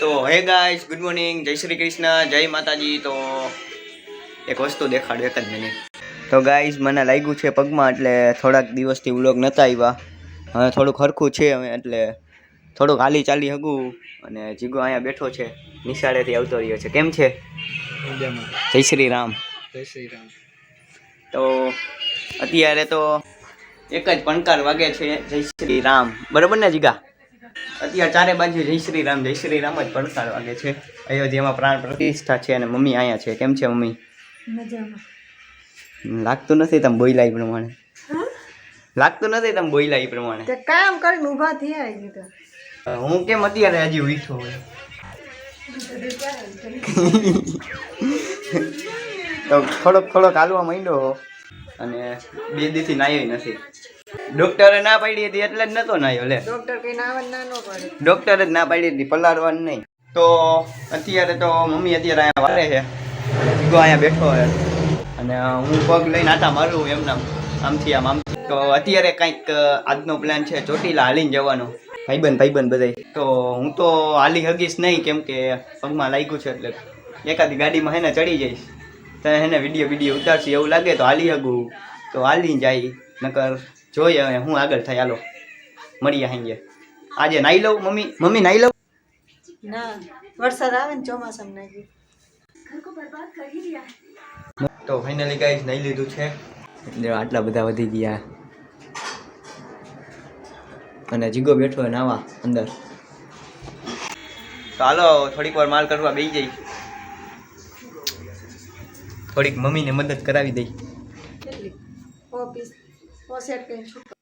તો હે guys good morning જય શ્રી કૃષ્ણ જય માતાજી. તો એક વસ્તુ દેખાડું એક જ મિનિટ તો ગાઈસ મને લાગ્યું છે પગમાં એટલે થોડાક દિવસથી વ્લોગ નહોતા આવ્યા. હવે થોડુંક હરખું છે હવે એટલે થોડુંક હાલી ચાલી હગું અને જીગો અહીંયા બેઠો છે નિશાળેથી આવતો રહ્યો છે. કેમ છે? જય શ્રી રામ. જય શ્રી રામ. તો અત્યારે તો એક જ પણકાર વાગે છે જય શ્રી રામ. બરોબર ને જીગા? અત્યારે ચારે બાજુ જય શ્રી રામ જય શ્રી રામ જ પડકાર વાગે છે. અયોધ્યામાં પ્રાણ પ્રતિષ્ઠા છે અને મમ્મી અહીંયા છે. કેમ છે મમ્મી? લાગતું નથી તમે બોયલા એ પ્રમાણે? લાગતું નથી તમે બોયલા એ પ્રમાણે? કામ કરીને ઊભા થયા તો. હું કેમ અત્યારે હજી ઉઠો હોય? તો થોડોક થોડોક હાલવા માંડ્યો. અને બે દીથી નાયો નથી. ડોક્ટરે ના પાડી હતી એટલે જ નતો નાયો લે. ડોક્ટર કઈ નાવા ના નો પડે. ડોક્ટરે જ ના પાડી હતી પલાળવાનું નહીં. તો અત્યારે તો મમ્મી અત્યારે અહીંયા વારે છે. જીગો અહીંયા બેઠો છે. અને હું પગ લઈને આટા મારું એમના આમથી આમ આમથી તો અત્યારે કંઈક આજનો પ્લાન છે ચોટીલા હાલીને જવાનો. ભાઈબંધ ભાઈબંધ બધાય. તો હું તો હાલી હગીશ નહીં કેમ કે પગમાં લાગ્યું છે એટલે એકાદી ગાડીમાં હેને ચડી જઈશ. તો એને વીડિયો વીડિયો ઉતારશે એવું લાગે તો હાલી હગું. તો હાલી જાય. નકર જોઈએ હવે હું આગળ થાય હાલો. મળીએ હાંજે. આજે નાઈ લઉં મમ્મી? મમ્મી નાઈ લઉં? ના વરસાદ આવે ને ચોમાસામાં નાખી તો ફાઇનલી ગાઈસ નાઈ લીધું છે. આટલા બધા વધી ગયા. અને જીગો બેઠો હોય નાવા અંદર. તો હાલો થોડીક વાર માલ કરવા બેસી જઈ. થોડીક મમ્મીને મદદ કરાવી દઈ. ઓસેટ કઈ છૂટો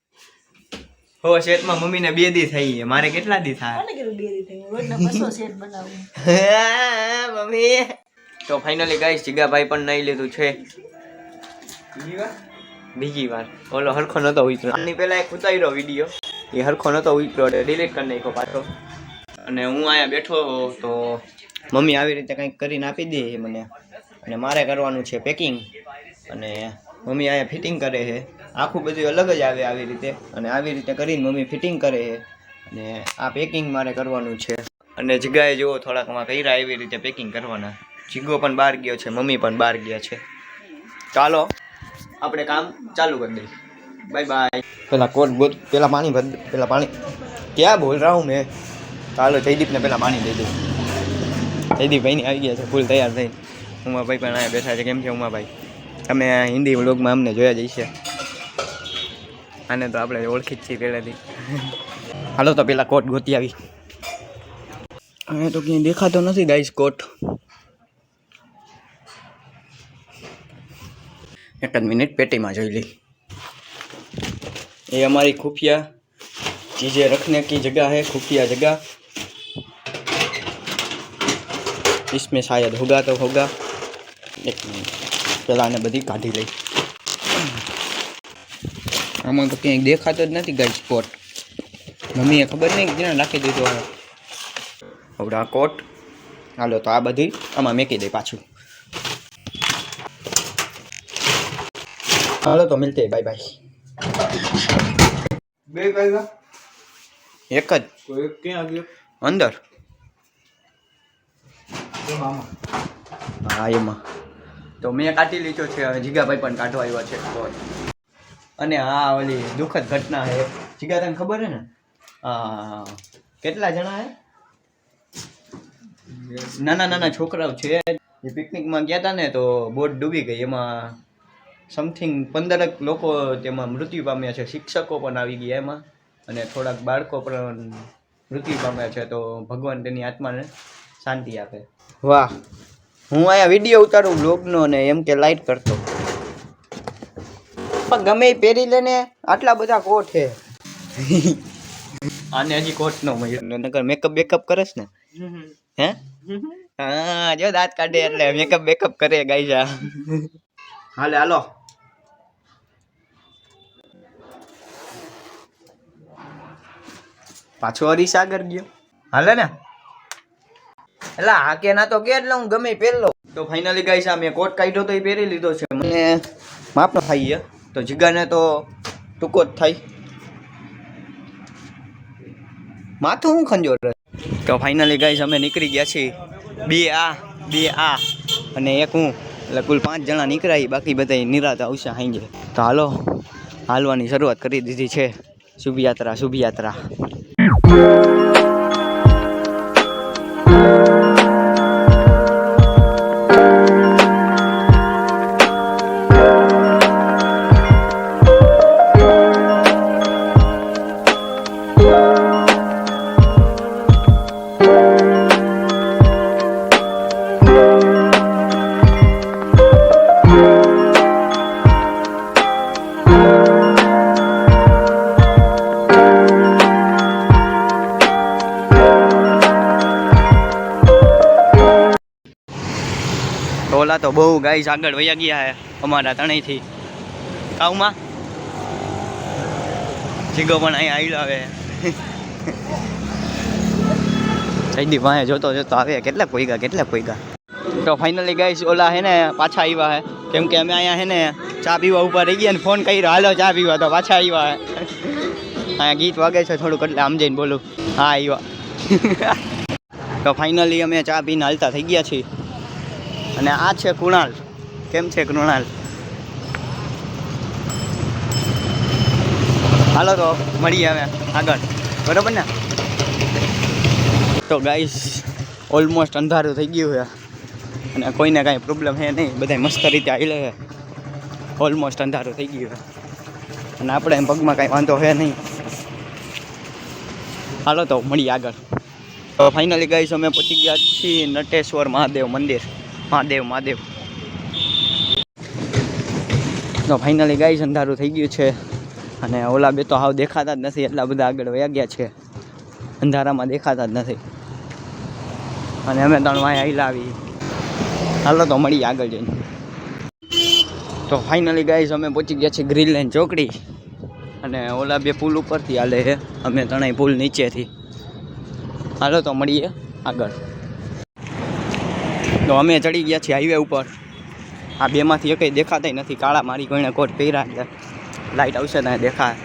હો શેતમાં મમ્મીને બે દી થઈ છે. મારે કેટલા દી થાય? મને કીધું બે દી થઈ? રોજના બસો શેટ બનાવું. મમ્મી. તો ફાઇનલી ગાઈસ જીગાભાઈ પણ નહીં લીધું છે. બીજી વાર. ઓલો હરખો નતો ઉતર્યો. આની પહેલા એક ઉતાર્યો વીડિયો એ હરખો નતો ઉતર્યો ડિલીટ કરી નાખ્યો પાછો. અને હું અહીંયા બેઠો તો મમ્મી આવી રીતે કંઈક કરીને આપી દે મને. અને મારે કરવાનું છે પેકિંગ અને મમ્મી અહીંયા ફિટિંગ કરે છે. આખું બધું અલગ જ આવે આવી રીતે. અને આવી રીતે કરીને મમ્મી ફિટિંગ કરે અને આ પેકિંગ મારે કરવાનું છે. અને જગ્યાએ જુઓ થોડાકમાં કર્યા એવી રીતે પેકિંગ કરવાના. જીગો પણ બહાર ગયો છે, મમ્મી પણ બહાર ગયા છે. ચાલો, આપણે કામ ચાલુ કરી દઈએ. બાય બાય પેલા કોટ બોટ પેલા પાણી ભર પેલા પાણી. ક્યાં બોલ રહા હું મેં? ચાલો, જયદીપને પેલા પાણી દઈ દઉં જયદીપભાઈની આવી ગયા છે, ફૂલ તૈયાર થઈને. ઉમાભાઈ પણ અહીંયા બેઠા છે. કેમ છે ઉમાભાઈ? તમે હિન્દી વ્લોગમાં અમને જોયા જઈશે આને તો આપણે ઓળખી જ છીએ પહેલાંથી હાલો તો પેલા કોટ ગોતી આવી અહીંયા તો ક્યાંય દેખાતો નથી ગાઈસ કોટ એક જ મિનિટ પેટીમાં જોઈ લી ये हमारी खुफिया चीज़ें रखने की जगह है खुफिया जगह इसमें शायद होगा तो होगा એક મિનિટ પેલા આને બધી કાઢી લઈ આમાં તો ક્યાંય દેખાતો જ નથી ગાઈ કોટ મમ્મીએ ખબર નહીં ક્યાં નાખી દીધો હવે હવે આ કોટ હાલો તો આ બધી આમાં મેકી દઈ પાછું. હાલો તો મિલતે બાય બાય બે કાયદા? એક જ. તો એક ક્યાં ગયો? અંદર. હા એમાં. તો મેં કાઢી લીધો છે હવે જીગાભાઈ પણ કાઢવા આવ્યા છે. અને આ ઓલી દુઃખદ ઘટના છે જીગા તને ખબર છે ને? કેટલા જણા હે? નાના નાના છોકરાઓ છે. એ પિકનિકમાં ગયા હતા ને તો બોટ ડૂબી ગઈ. એમાં સમથિંગ પંદરક લોકો તેમાં મૃત્યુ પામ્યા છે. શિક્ષકો પણ આવી ગયા એમાં. અને થોડાક બાળકો પણ મૃત્યુ પામ્યા છે. તો ભગવાન તેની આત્માને શાંતિ આપે. વાહ. હું અહીંયા વીડિયો ઉતારું બ્લોગનો ને એમ કે લાઈટ કરતો. પણ ગમે પહેરી લેને આટલા બધા કોટ છે. આને હજી કોટ નો નકર મેકઅપ બેકઅપ કરસ ને? હે? હા જો દાંત કાઢે એટલે મેકઅપ બેકઅપ કરે ગાઈજા હાલે હાલો. પાછો હરીશ આગળ ગયો. હાલે ને? એટલે હા કે ના તો કે એટલે હું ગમે પહેરલો તો ફાઇનલી ગાઈસ આ મેં કોટ કાઢ્યો તો એ પહેરી લીધો છે. મને માપનો છે. તો જીગાને તો ટૂંકો જ થાય. માથું હું રહે તો ફાઇનલી ગાઈઝ અમે નીકળી ગયા છીએ. બે આ બે આ અને એક હું. એટલે કુલ પાંચ જણા નીકળાય બાકી બધા નિરાત આવશે હાંજે. તો હાલો, હાલવાની શરૂઆત કરી દીધી છે. શુભ યાત્રા ઓલા તો બહુ ગાઈસ આગળ વયા ગયા હે અમારા ત્રણેયથી. કાઉમાં જીગો પણ અહીંયા આવ્યો આવે સૈદી પાસે જોતો જોતો આવે, કેટલા પોઈગા કેટલા પોઈગા? તો ફાઇનલી ગાઈસ ઓલા હે ને પાછા આવ્યા હે. કેમ કે અમે અહીંયા હે ને ચા પીવા ઉપર રહી ગયા ને ફોન કર્યો, હાલો ચા પીવા તો પાછા આવ્યા હે. અહીંયા ગીત વાગે છે થોડુંક, એટલે આમ બોલું. હા આવ્યા તો ફાઇનલી અમે ચા પીને હાલતા થઈ ગયા છીએ. અને આ છે કૃણાલ. કેમ છે કૃણાલ? હાલો તો મળીએ હવે આગળ. બરોબર ને? તો ગાઈસ ઓલમોસ્ટ અંધારું થઈ ગયું છે. અને કોઈને કાંઈ પ્રોબ્લેમ છે નહીં. બધા મસ્ત રીતે આવી છે. ઓલમોસ્ટ અંધારું થઈ ગયું છે. અને આપણે એમ પગમાં કાંઈ વાંધો છે નહીં. હાલો તો મળીએ આગળ. ફાઇનલી ગાઈસ અમે પહોંચી ગયા છીએ નટેશ્વર મહાદેવ મંદિર. મહાદેવ મહાદેવ. તો ફાઇનલી ગાઈસ અંધારું થઈ ગયું છે અને ઓલા બે તો હાવ દેખાતા જ નથી, એટલા બધા આગળ વયા ગયા છે. અંધારામાં દેખાતા જ નથી. અને અમે ત્રણ વાય આવી. હાલો તો મળીએ આગળ જઈને. તો ફાઇનલી ગાઈસ અમે પહોંચી ગયા છીએ ગ્રીન લાઈન ચોકડી. અને ઓલા બે પુલ ઉપરથી હાલે અમે ત્રણેય પુલ નીચેથી. હાલો તો મળીએ આગળ. તો અમે ચડી ગયા છીએ હાઈવે ઉપર. આ બેમાંથી એકઈ દેખાતાય નથી. કાળા મારી કોઈને કોટ પહેર્યા એટલે લાઇટ આવશે ત્યાં દેખાય.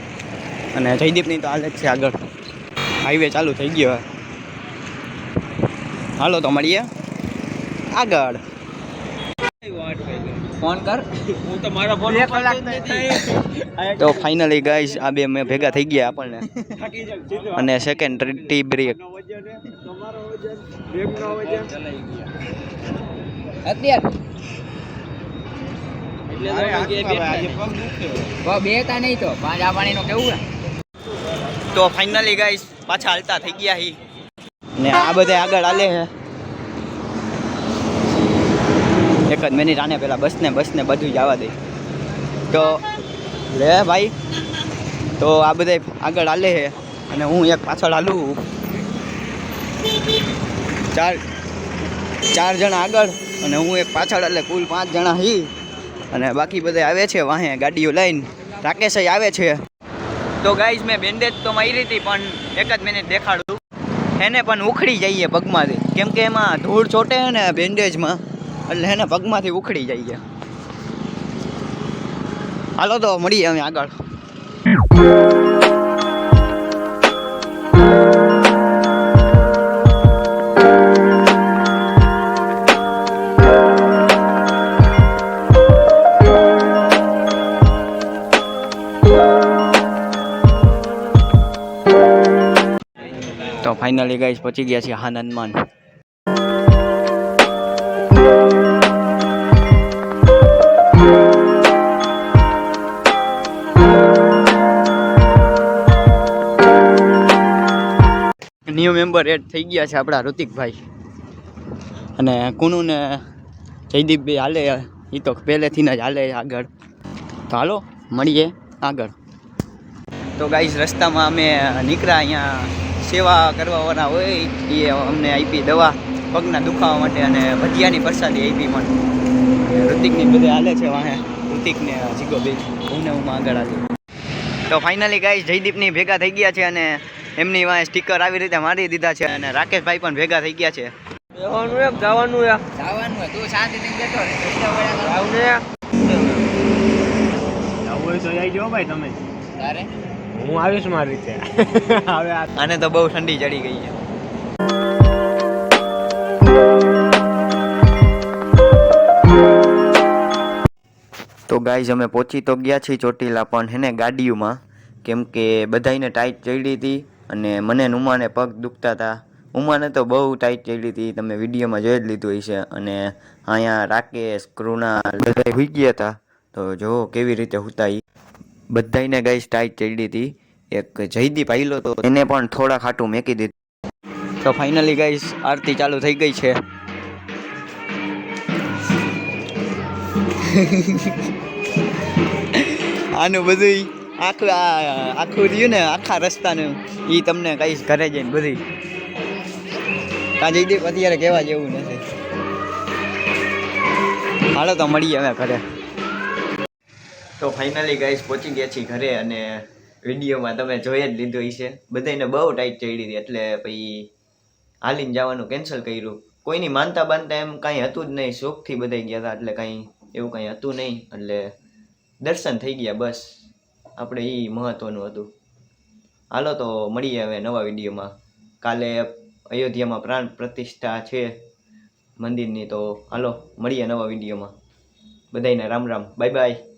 અને જયદીપની તો હાલે જ છે આગળ. હાઈવે ચાલુ થઈ ગયો હાલો તો મળીએ. આગળ. ફોન કર. હું તો મારા ફોન તો ફાઇનલી ગાઈસ આ બે મેં ભેગા થઈ ગયા આપણને. અને સેકન્ડ ટી બ્રેક તો પાંચ પાણીનો કેવું તો ફાઇનલી ગાઈસ પાછા હાલતા થઈ ગયા હી. ને આ બધા આગળ હાલે છે. એક જ મિનિટ આને પહેલાં બસને બસને બધું જવા દે. તો, લે ભાઈ. તો આ બધા આગળ હાલે છે અને હું એક પાછળ હાલું ચાર ચાર જણા આગળ અને હું એક પાછળ, એટલે કુલ પાંચ જણા હી. અને બાકી બધા આવે છે વાહે ગાડીઓ લઈને. રાકેશ આવે છે. તો ગાઈઝ, મેં બેન્ડેજ તો મારી હતી પણ એક જ મિનિટ દેખાડું. એને પણ ઉખડી જઈએ પગમાંથી. કેમ કે એમાં ધૂળ ચોટે ને બેન્ડેજમાં એટલે એને પગમાંથી ઉખડી જઈએ હાલો તો મળીએ અમે આગળ. તો ફાઇનલી ગાઈસ પહોંચી ગયા છીએ આનંદમાન ન્યૂ મેમ્બર એડ થઈ ગયા છે આપણા ઋતિકભાઈ અને કુનુ ને જયદીપભાઈ હાલે એ તો પહેલેથી જ હાલે આગળ. તો હાલો, મળીએ આગળ. તો ગાઈસ રસ્તામાં અમે નીકળ્યા અહીંયા. સેવા કરવાવાળા હોય એ અમને આપી દવા, પગના દુખાવા માટે અને ભજીયાની પ્રસાદી આપી પણ. ઋતિકની બધે હાલે છે વાહે. ઋતિકને જીગો બે હું આગળ આવી તો ફાઇનલી ગાઈસ જયદીપની ભેગા થઈ ગયા છે અને એમની વાંહે સ્ટીકર આવી રીતે મારી દીધા છે અને રાકેશભાઈ પણ ભેગા થઈ ગયા છે. જવાનું એક જવાનું એક. જવાનું તું શાંતિથી બેઠો વળ્યા આવું ને આવું હોય તો જઈ જાઓ ભાઈ તમે. તારે? હું આવીશ મારી રીતે. હવે આને તો બહુ ઠંડી ચડી ગઈ છે. તો ગાઈઝ અમે પહોંચી તો ગયા છીએ ચોટીલા પણ હેને ગાડીઓમાં કેમ કે બધાયને ટાઈટ ચડી હતી. અને મને ઉમાને પગ દુખતા હતા ઉમાને તો બહુ ટાઈટ ચડી હતી, તમે વિડીયોમાં જોઈ જ લીધું હશે. અને અહીંયા રાકેશ કૃણા બધા હુઈ ગયા હતા તો જો કેવી રીતે હુતા એ બધાયને ગાઈસ ટાઈટ ચડી હતી. એક જયદીપ આઈલો તો એને પણ થોડા ખાટું મેકી દીધું. તો ફાઇનલી ગાઈસ આરતી ચાલુ થઈ ગઈ છે. આનું બધું આખું આખું રહ્યું ને, આખા રસ્તાનું એ તમને કહીશ ઘરે જઈને બધી. આ જયદીપ અત્યારે કહેવા જેવું નથી. હાલો તો મળીએ હવે ઘરે. તો ફાઇનલી ગાઈસ પહોંચી ગયા છીએ ઘરે અને વિડીયોમાં તમે જોઈ જ લીધું હશે બધાને બહુ ટાઈટ ચડી હતી, એટલે પછી હાલીને જવાનું કેન્સલ કર્યું. કોઈની માનતા બાંધતા એમ કાંઈ હતું જ નહીં શોખથી બધા ગયા હતા, એટલે કાંઈ એવું કાંઈ હતું નહીં, એટલે દર્શન થઈ ગયા બસ. આપણે એ મહત્ત્વનું હતું. હાલો તો મળીએ હવે નવા વિડીયોમાં. કાલે અયોધ્યામાં પ્રાણ પ્રતિષ્ઠા છે મંદિરની, તો હાલો મળીએ નવા વિડીયોમાં. બધાને રામ રામ. Bye bye.